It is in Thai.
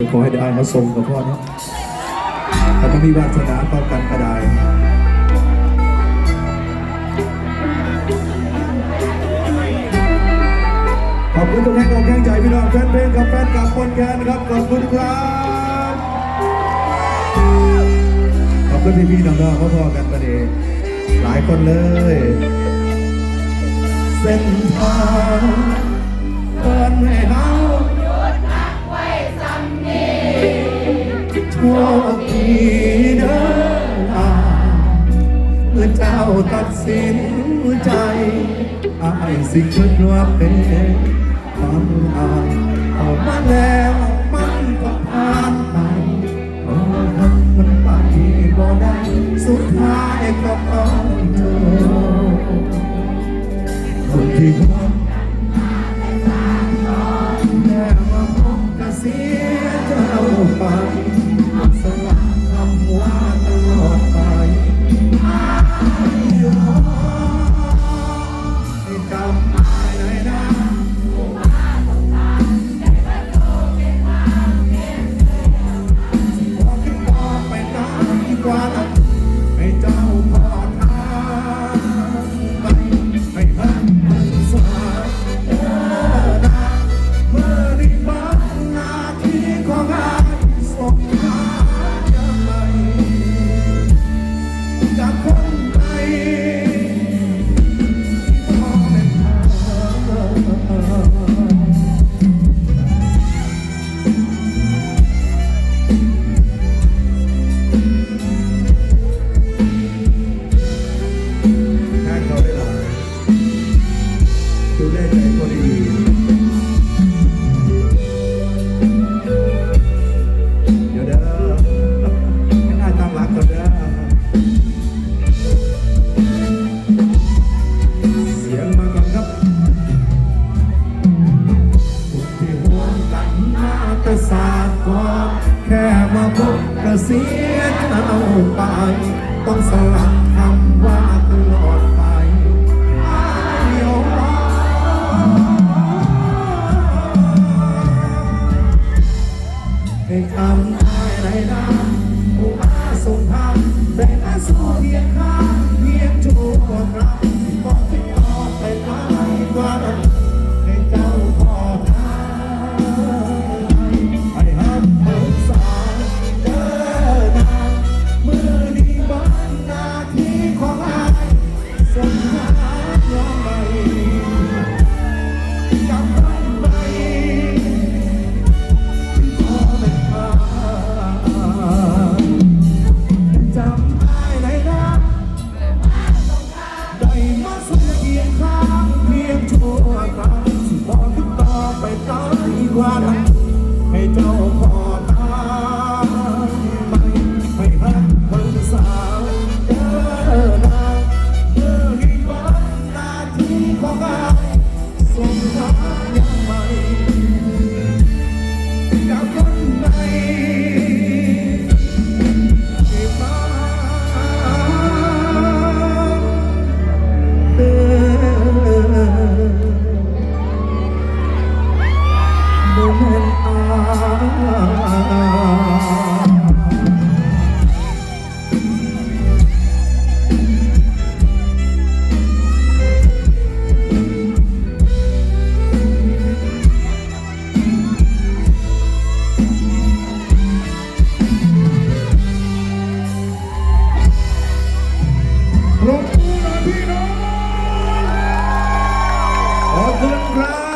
ขอให้ได้มาส่งกับพ่อเนาะแต่ก็มีวาสนาต่อกันก็ได้ขอบคุณทุกท่านขอบแรงใจพี่น้องแฟนเพลงกับแฟนกับคนแกนครับขอบคุณครับ ขอบคุณพี่พี่ๆน้องๆพ่อๆกันประเดี๋ยหลายคนเลย เส้นทางเดินให้เฮา โชคดีเด้ออ่าเมื่อเจ้าตัดสินใจอายสิคิดว่าเป็นความอายเอามาแล้วมันก็ผ่านไปโอ้มันไปบ่ได้สุดท้ายก็ต้อ มาพบกระเสียเข้าไป ต้องสลับคำว่าตลอดไปเดียวให้คำได้ไรนะผู้อาส่งทางแต่อาสู้เพียงข้า ราวสิบอกขึ้นต่อไปไกลกว่านั้นให้เจ้าพอ ground.